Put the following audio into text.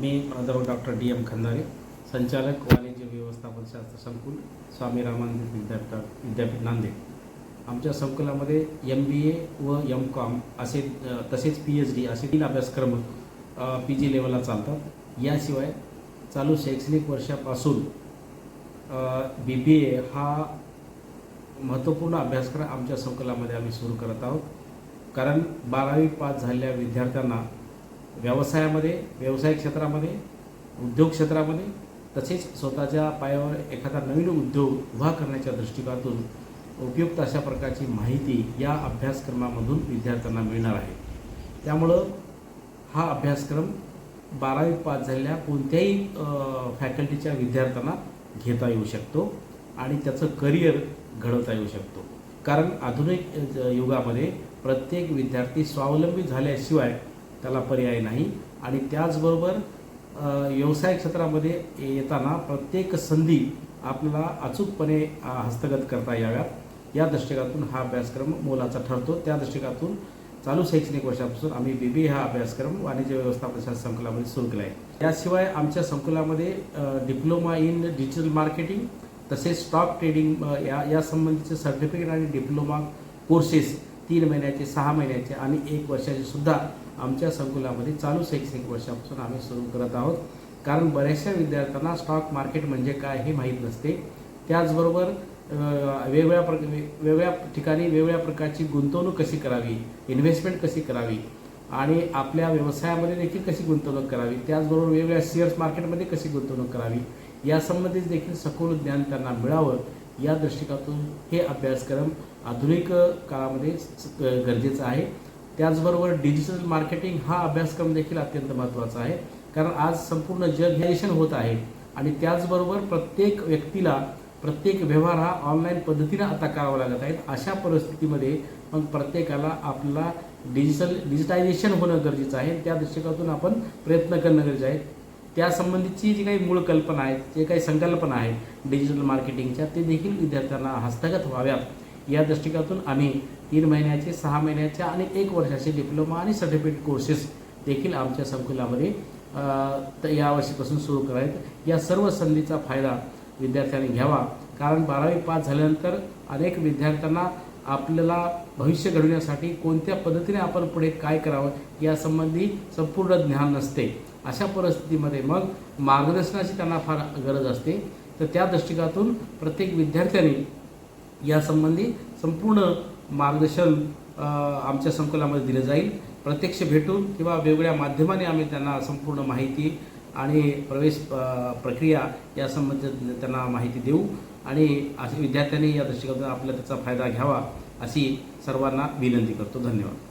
मी प्राध्यापक doctor D M Khandare संचालक वाणिज्य व्यवस्थापन शास्त्र संकुल स्वामी रामानंद विद्यापीठ विद्यापीठ नांदेड. आमच्या संकुलामध्ये एम बी ए व एम कॉम असे तसेच पी एच डी असे तीन अभ्यासक्रम पी जी लेवलला चालतात. याशिवाय चालू शैक्षणिक वर्षापासून बी बी ए हा महत्त्वपूर्ण अभ्यासक्रम आमच्या संकुलामध्ये आम्ही सुरू करत आहोत. कारण बारावी पास झालेल्या विद्यार्थ्यांना व्यवसायामध्ये व्यवसाय क्षेत्रामध्ये उद्योग क्षेत्रामध्ये तसेच स्वतःच्या पायावर एखादा नवीन उद्योग उभा करण्याच्या दृष्टिकोनातून उपयुक्त अशा प्रकारची माहिती या अभ्यासक्रमामधून विद्यार्थ्यांना मिळणार आहे. त्यामुळं हा अभ्यासक्रम बारावी पास झालेल्या कोणत्याही फॅकल्टीच्या विद्यार्थ्यांना घेता येऊ शकतो आणि त्याचं करिअर घडवता येऊ शकतो. कारण आधुनिक युगामध्ये प्रत्येक विद्यार्थी स्वावलंबी झाल्याशिवाय त्याला पर्याय नाही. आणि त्याचबरोबर व्यवसाय क्षेत्रामध्ये येताना प्रत्येक संधी आपल्याला अचूकपणे हस्तगत करता याव्यात. या दृष्टिकातून हा अभ्यासक्रम मोलाचा ठरतो. त्या दृष्टिकातून चालू शैक्षणिक वर्षापासून आम्ही बी बी हा अभ्यासक्रम वाणिज्य व्यवस्थापन शास्त्र संकुलामध्ये सुरू केला आहे. याशिवाय आमच्या संकुलामध्ये डिप्लोमा इन डिजिटल मार्केटिंग तसेच स्टॉक ट्रेडिंग या या संबंधीचे सर्टिफिकेट आणि डिप्लोमा कोर्सेस तीन महिन्याचे सहा महिन्याचे आणि एक वर्षाचे सुद्धा आमच्या संकुलामध्ये चालू शैक्षणिक वर्षापासून आम्ही सुरू करत आहोत. कारण बऱ्याचशा विद्यार्थ्यांना स्टॉक मार्केट म्हणजे काय हे माहीत नसते. त्याचबरोबर वेगवेगळ्या प्र वेगवेगळ्या ठिकाणी वेगवेगळ्या प्रकारची गुंतवणूक कशी करावी इन्व्हेस्टमेंट कशी करावी आणि आपल्या व्यवसायामध्ये देखील कशी गुंतवणूक करावी त्याचबरोबर वेगवेगळ्या शेअर्स मार्केटमध्ये कशी गुंतवणूक करावी यासंबंधित देखील सखोल ज्ञान त्यांना मिळावं. या दृष्टिकोनातून हे अभ्यासक्रम आधुनिक काळामध्ये गरजेचं आहे. त्याचबरोबर डिजिटल मार्केटिंग हा अभ्यासक्रम देखील अत्यंत महत्त्वाचा आहे. कारण आज संपूर्ण जग होत आहे. आणि त्याचबरोबर प्रत्येक व्यक्तीला प्रत्येक व्यवहार हा ऑनलाईन पद्धतीनं आता करावा लागत आहे अशा परिस्थितीमध्ये मग प्रत्येकाला आपला डिजिटल डिजिटायझेशन होणं गरजेचं आहे. त्या दृष्टिकोनातून आपण प्रयत्न करणं गरजेचं आहे. त्यासंबंधीची जी काही मूळ कल्पना आहेत जे काही संकल्पना आहेत डिजिटल मार्केटिंगच्या ते देखील विद्यार्थ्यांना हस्तगत व्हाव्यात. या दृष्टिकोनातून आम्ही तीन महिन्याचे सहा महिन्याच्या आणि एक वर्षाचे डिप्लोमा आणि सर्टिफिकेट कोर्सेस देखील आमच्या संकुलामध्ये तर यावर्षीपासून सुरू करायत या सर्व संधीचा फायदा विद्यार्थ्यांनी घ्यावा. कारण बारावी पास झाल्यानंतर अनेक विद्यार्थ्यांना आपल्याला भविष्य घडवण्यासाठी कोणत्या पद्धतीने आपण पुढे काय करावं यासंबंधी संपूर्ण ज्ञान नसते. अशा परिस्थितीमध्ये मग मार्गदर्शनाची त्यांना फार गरज असते. तर त्या दृष्टिकोनातून प्रत्येक विद्यार्थ्याने यासंबंधी संपूर्ण मार्गदर्शन आमच्या संकुलामध्ये दिलं जाईल. प्रत्यक्ष भेटून किंवा वेगवेगळ्या माध्यमाने आम्ही त्यांना संपूर्ण माहिती आणि प्रवेश प्रक्रिया यासंबंधित त्यांना माहिती देऊ. आणि असे विद्यार्थ्यांनी या दृष्टिकोनातून आपला त्याचा फायदा घ्यावा अशी सर्वांना विनंती करतो. धन्यवाद.